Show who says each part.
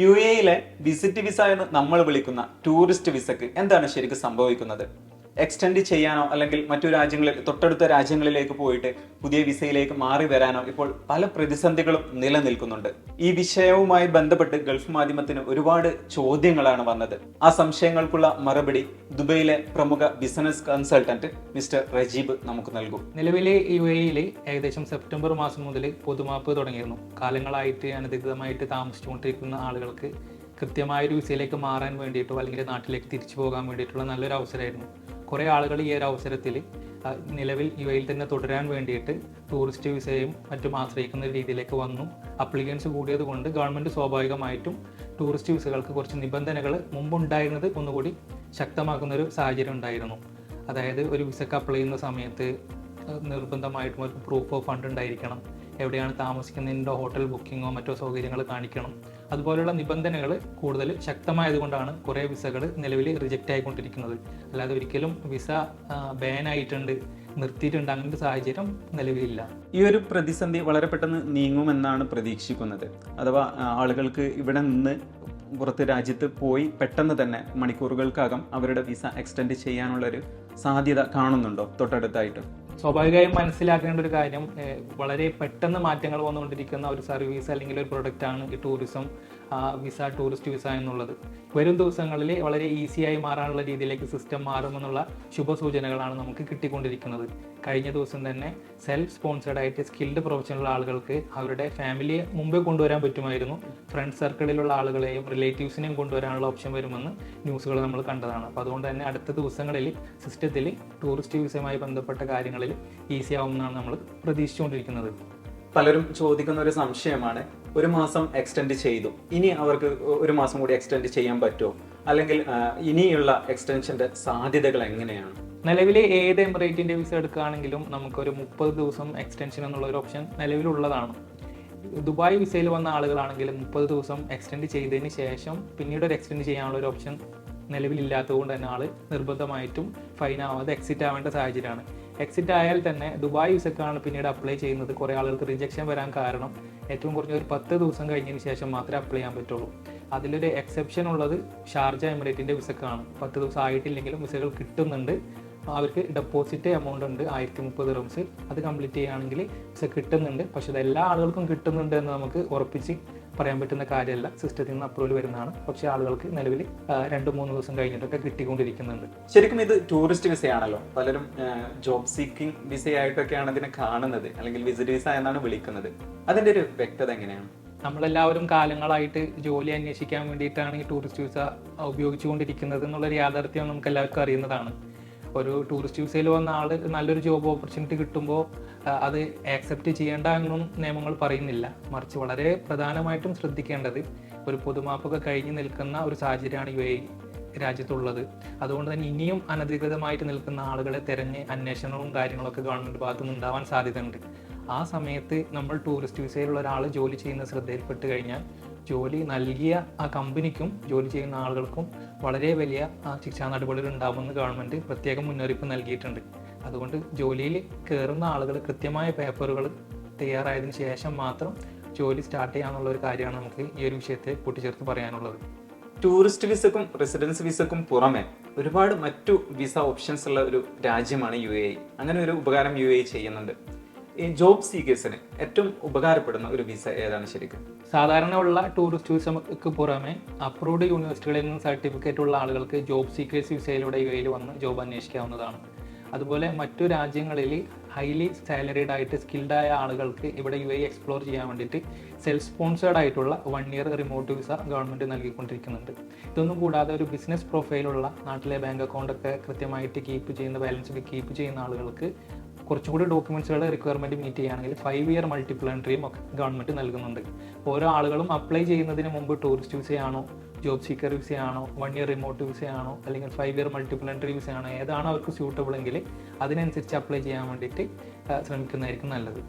Speaker 1: U എയിലെ visit visa എന്ന് നമ്മൾ വിളിക്കുന്ന ടൂറിസ്റ്റ് വിസക്ക് എന്താണ് ശരിക്കും സംഭവിക്കുന്നത്? എക്സ്റ്റെൻഡ് ചെയ്യാനോ അല്ലെങ്കിൽ മറ്റു രാജ്യങ്ങളിൽ തൊട്ടടുത്ത രാജ്യങ്ങളിലേക്ക് പോയിട്ട് പുതിയ വിസയിലേക്ക് മാറി വരാനോ ഇപ്പോൾ പല പ്രതിസന്ധികളും നിലനിൽക്കുന്നുണ്ട്. ഈ വിഷയവുമായി ബന്ധപ്പെട്ട് ഗൾഫ് മാധ്യമത്തിന് ഒരുപാട് ചോദ്യങ്ങളാണ് വന്നത്. ആ സംശയങ്ങൾക്കുള്ള മറുപടി ദുബൈയിലെ പ്രമുഖ ബിസിനസ് കൺസൾട്ടന്റ് മിസ്റ്റർ റജീബ് നമുക്ക് നൽകും.
Speaker 2: നിലവിലെ യു എയിൽ ഏകദേശം സെപ്റ്റംബർ മാസം മുതൽ പൊതുമാപ്പ് തുടങ്ങിയിരുന്നു. കാലങ്ങളായിട്ട് അനധികൃതമായിട്ട് താമസിച്ചുകൊണ്ടിരിക്കുന്ന ആളുകൾക്ക് കൃത്യമായൊരു വിസയിലേക്ക് മാറാൻ വേണ്ടിയിട്ടോ അല്ലെങ്കിൽ നാട്ടിലേക്ക് തിരിച്ചു പോകാൻ വേണ്ടിയിട്ടുള്ള നല്ലൊരു അവസരമായിരുന്നു. കുറേ ആളുകൾ ഈ ഒരു അവസരത്തിൽ നിലവിൽ ഇവയിൽ തന്നെ തുടരാൻ വേണ്ടിയിട്ട് ടൂറിസ്റ്റ് വിസയും മറ്റും ആശ്രയിക്കുന്ന രീതിയിലേക്ക് വന്നു. അപ്ലിക്കൻസ് കൂടിയത് കൊണ്ട് ഗവൺമെന്റ് സ്വാഭാവികമായിട്ടും ടൂറിസ്റ്റ് വിസകൾക്ക് കുറച്ച് നിബന്ധനകൾ മുമ്പുണ്ടായിരുന്നത് ഒന്നുകൂടി ശക്തമാക്കുന്ന ഒരു സാഹചര്യം ഉണ്ടായിരുന്നു. അതായത് ഒരു വിസക്ക് അപ്ലൈ ചെയ്യുന്ന സമയത്ത് നിർബന്ധമായിട്ടും ഒരു പ്രൂഫ് ഓഫ് ഫണ്ട് ഉണ്ടായിരിക്കണം. എവിടെയാണ് താമസിക്കുന്നതിന്റെ ഹോട്ടൽ ബുക്കിങ്ങോ മറ്റോ സൗകര്യങ്ങൾ കാണിക്കണം. അതുപോലെയുള്ള നിബന്ധനകൾ കൂടുതൽ ശക്തമായതുകൊണ്ടാണ് കുറേ വിസകൾ നിലവിൽ റിജക്റ്റ് ആയിക്കൊണ്ടിരിക്കുന്നത്. അല്ലാതെ ഒരിക്കലും വിസ ബാൻ ആയിട്ടുണ്ട് നിർത്തിയിട്ടുണ്ട് അങ്ങനത്തെ സാഹചര്യം നിലവിലില്ല.
Speaker 1: ഈ ഒരു പ്രതിസന്ധി വളരെ പെട്ടെന്ന് നീങ്ങുമെന്നാണ് പ്രതീക്ഷിക്കുന്നത്. അഥവാ ആളുകൾക്ക് ഇവിടെ നിന്ന് പുറത്ത് രാജ്യത്ത് പോയി പെട്ടെന്ന് തന്നെ മണിക്കൂറുകൾക്കകം അവരുടെ വിസ എക്സ്റ്റെൻഡ് ചെയ്യാനുള്ള ഒരു സാധ്യത കാണുന്നുണ്ടോ? തൊട്ടടുത്തായിട്ട്.
Speaker 2: സ്വാഭാവികമായും മനസ്സിലാക്കേണ്ട ഒരു കാര്യം വളരെ പെട്ടെന്ന് മാറ്റങ്ങൾ വന്നുകൊണ്ടിരിക്കുന്ന ഒരു സർവീസ് അല്ലെങ്കിൽ ഒരു പ്രൊഡക്റ്റാണ് ഈ ടൂറിസം വിസ ടൂറിസ്റ്റ് വിസ എന്നുള്ളത്. വരും ദിവസങ്ങളിൽ വളരെ ഈസിയായി മാറാനുള്ള രീതിയിലേക്ക് സിസ്റ്റം മാറുമെന്നുള്ള ശുഭസൂചനകളാണ് നമുക്ക് കിട്ടിക്കൊണ്ടിരിക്കുന്നത്. കഴിഞ്ഞ ദിവസം തന്നെ സെൽഫ് സ്പോൺസേഡ് ആയിട്ട് സ്കിൽഡ് പ്രൊഫഷണൽ ആളുകൾക്ക് അവരുടെ ഫാമിലിയെ മുമ്പേ കൊണ്ടുവരാൻ പറ്റുമായിരുന്നു. ഫ്രണ്ട് സർക്കിളിലുള്ള ആളുകളെയും റിലേറ്റീവ്സിനെയും കൊണ്ടുവരാനുള്ള ഓപ്ഷൻ വരുമെന്ന് ന്യൂസുകൾ നമ്മൾ കണ്ടതാണ്. അപ്പോൾ അതുകൊണ്ട് തന്നെ അടുത്ത ദിവസങ്ങളിൽ സിസ്റ്റത്തിൽ ടൂറിസ്റ്റ് വിസയുമായി ബന്ധപ്പെട്ട കാര്യങ്ങളിൽ ഈസി ആവുമെന്നാണ് നമ്മൾ പ്രതീക്ഷിച്ചുകൊണ്ടിരിക്കുന്നത്.
Speaker 1: പലരും ചോദിക്കുന്ന ഒരു സംശയമാണ് ഒരു മാസം എക്സ്റ്റെൻഡ് ചെയ്തു. ഇനി അവർക്ക് ഒരു മാസം കൂടി എക്സ്റ്റെൻഡ് ചെയ്യാൻ പറ്റുമോ? അല്ലെങ്കിൽ ഇനിയുള്ള എക്സ്റ്റൻഷന്റെ സാധ്യതകൾ എങ്ങനെയാണ്?
Speaker 2: നിലവിൽ ഏത് എംബ്രൈറ്റിന്റെ വിസ എടുക്കുകയാണെങ്കിലും നമുക്കൊരു മുപ്പത് ദിവസം എക്സ്റ്റൻഷൻ എന്നുള്ള ഒരു ഓപ്ഷൻ നിലവിലുള്ളതാണ്. ദുബായ് വിസയിൽ വന്ന ആളുകളാണെങ്കിൽ മുപ്പത് ദിവസം എക്സ്റ്റെൻഡ് ചെയ്തതിന് ശേഷം പിന്നീട് ഒരു എക്സ്റ്റെൻഡ് ചെയ്യാനുള്ള ഒരു ഓപ്ഷൻ നിലവിലില്ലാത്തതുകൊണ്ട് തന്നെ ആൾ നിർബന്ധമായിട്ടും ഫൈൻ ആവാതെ എക്സിറ്റ് ആവേണ്ട സാഹചര്യമാണ്. എക്സിറ്റ് ആയാൽ തന്നെ ദുബായ് വിസക്കാണ് പിന്നീട് അപ്ലൈ ചെയ്യുന്നത്. കുറേ ആളുകൾക്ക് റിജക്ഷൻ വരാൻ കാരണം ഏറ്റവും കുറഞ്ഞ ഒരു പത്ത് ദിവസം കഴിഞ്ഞതിന് ശേഷം മാത്രമേ അപ്ലൈ ചെയ്യാൻ പറ്റുള്ളൂ. അതിലൊരു എക്സെപ്ഷൻ ഉള്ളത് ഷാർജ എമിറേറ്റിന്റെ വിസക്കാണ് പത്ത് ദിവസം ആയിട്ടില്ലെങ്കിലും വിസകൾ കിട്ടുന്നുണ്ട്. അവർക്ക് ഡെപ്പോസിറ്റ് എമൗണ്ട് ഉണ്ട് ആയിരത്തി മുപ്പത് റംസ് അത് കംപ്ലീറ്റ് ചെയ്യുകയാണെങ്കിൽ പക്ഷെ കിട്ടുന്നുണ്ട്. പക്ഷെ അത് എല്ലാ ആളുകൾക്കും കിട്ടുന്നുണ്ട് എന്ന് നമുക്ക് ഉറപ്പിച്ച് പറയാൻ പറ്റുന്ന കാര്യമല്ല. സിസ്റ്റത്തിൽ നിന്ന് അപ്രൂവൽ വരുന്നതാണ്. പക്ഷേ ആളുകൾക്ക് നിലവിൽ രണ്ട് മൂന്ന് ദിവസം കഴിഞ്ഞിട്ടൊക്കെ കിട്ടിക്കൊണ്ടിരിക്കുന്നുണ്ട്.
Speaker 1: ശരിക്കും ഇത് ടൂറിസ്റ്റ് വിസയാണല്ലോ പലരും ജോബ് സീക്കിംഗ് വിസയായിട്ടൊക്കെയാണ് ഇതിനെ കാണുന്നത്. അല്ലെങ്കിൽ വിസിറ്റ് വിസ എന്നാണ് വിളിക്കുന്നത്. അതിന്റെ ഒരു വ്യക്തത എങ്ങനെയാണ്?
Speaker 2: നമ്മളെല്ലാവരും കാലങ്ങളായിട്ട് ജോലി അന്വേഷിക്കാൻ വേണ്ടിയിട്ടാണ് ഈ ടൂറിസ്റ്റ് വിസ ഉപയോഗിച്ചുകൊണ്ടിരിക്കുന്നത് എന്നുള്ളൊരു യാഥാർത്ഥ്യം നമുക്ക് എല്ലാവർക്കും അറിയുന്നതാണ്. ഒരു ടൂറിസ്റ്റ് വിസയിൽ വന്ന ആൾ നല്ലൊരു ജോബ് ഓപ്പർച്യൂണിറ്റി കിട്ടുമ്പോൾ അത് ആക്സെപ്റ്റ് ചെയ്യേണ്ട എന്നും നിയമങ്ങൾ പറയുന്നില്ല. മറിച്ച് വളരെ പ്രധാനമായിട്ടും ശ്രദ്ധിക്കേണ്ടത് ഒരു പൊതുമാപ്പൊക്കെ കഴിഞ്ഞ് നിൽക്കുന്ന ഒരു സാഹചര്യമാണ് യു എ രാജ്യത്തുള്ളത്. അതുകൊണ്ട് തന്നെ ഇനിയും അനധികൃതമായിട്ട് നിൽക്കുന്ന ആളുകളെ തിരഞ്ഞ് അന്വേഷണവും കാര്യങ്ങളൊക്കെ ഗവൺമെന്റ് ഭാഗത്തു നിന്ന് ഉണ്ടാവാൻ സാധ്യതയുണ്ട്. ആ സമയത്ത് നമ്മൾ ടൂറിസ്റ്റ് വിസയിലുള്ള ഒരാൾ ജോലി ചെയ്യുന്ന ശ്രദ്ധയിൽപ്പെട്ട് കഴിഞ്ഞാൽ ജോലി നൽകിയ ആ കമ്പനിക്കും ജോലി ചെയ്യുന്ന ആളുകൾക്കും വളരെ വലിയ ശിക്ഷാ നടപടികൾ ഉണ്ടാകുമെന്ന് ഗവൺമെന്റ് പ്രത്യേകം മുന്നറിയിപ്പ് നൽകിയിട്ടുണ്ട്. അതുകൊണ്ട് ജോലിയിൽ കയറുന്ന ആളുകൾ കൃത്യമായ പേപ്പറുകൾ തയ്യാറായതിനു ശേഷം മാത്രം ജോലി സ്റ്റാർട്ട് ചെയ്യാന്നുള്ള ഒരു കാര്യമാണ് നമുക്ക് ഈ ഒരു വിഷയത്തെ കൂട്ടിച്ചേർത്ത് പറയാനുള്ളത്.
Speaker 1: ടൂറിസ്റ്റ് വിസക്കും റെസിഡൻസ് വിസക്കും പുറമെ ഒരുപാട് മറ്റു വിസ ഓപ്ഷൻസ് ഉള്ള ഒരു രാജ്യമാണ് യു എ അങ്ങനെ ഒരു ഉപകാരം യു എ ചെയ്യുന്നുണ്ട്. ഈ ജോബ് സീക്കേഴ്സിന് ഏറ്റവും ഉപകാരപ്പെടുന്ന ഒരു വിസ ഏതാണ് ശരിക്കും?
Speaker 2: സാധാരണയുള്ള ടൂറിസ്റ്റ് വിസക്ക് പുറമെ അപ്രൂവ്ഡ് യൂണിവേഴ്സിറ്റികളിൽ നിന്ന് സർട്ടിഫിക്കറ്റ് ഉള്ള ആളുകൾക്ക് ജോബ് സീക്കേഴ്സ് വിസയിലൂടെ യു എയിൽ വന്ന് ജോബ് അന്വേഷിക്കാവുന്നതാണ്. അതുപോലെ മറ്റു രാജ്യങ്ങളിൽ ഹൈലി സാലറീഡ് ആയിട്ട് സ്കിൽഡായ ആളുകൾക്ക് ഇവിടെ യു എ എക്സ്പ്ലോർ ചെയ്യാൻ വേണ്ടിയിട്ട് സെൽഫ് സ്പോൺസേർഡ് ആയിട്ടുള്ള one year remote visa government നൽകിക്കൊണ്ടിരിക്കുന്നുണ്ട്. ഇതൊന്നും കൂടാതെ ഒരു ബിസിനസ് പ്രൊഫൈലുള്ള നാട്ടിലെ ബാങ്ക് അക്കൗണ്ടൊക്കെ കൃത്യമായിട്ട് കീപ്പ് ചെയ്യുന്ന ബാലൻസ് കീപ്പ് ചെയ്യുന്ന ആളുകൾക്ക് കുറച്ചും കൂടി ഡോക്യുമെന്റ്സുകളുടെ റിക്വയർമെന്റ് മീറ്റ് ചെയ്യുകയാണെങ്കിൽ ഫൈവ് ഇയർ മൾട്ടിപ്പിൾ എൻട്രിയും ഒക്കെ ഗവൺമെന്റ് നൽകുന്നുണ്ട്. ഓരോ ആളുകളും അപ്ലൈ ചെയ്യുന്നതിന് മുമ്പ് ടൂറിസ്റ്റ് വിസയാണോ ജോബ് സീക്കർ വിസയാണോ വൺ ഇയർ റിമോട്ട് വിസയാണോ അല്ലെങ്കിൽ ഫൈവ് ഇയർ മൾട്ടിപ്പിൾ എൻട്രി വിസയാണോ ഏതാണോ അവർക്ക് സ്യൂട്ടബിൾ എങ്കിൽ അതിനനുസരിച്ച് അപ്ലൈ ചെയ്യാൻ വേണ്ടിയിട്ട് ശ്രമിക്കുന്നതായിരിക്കും നല്ലത്.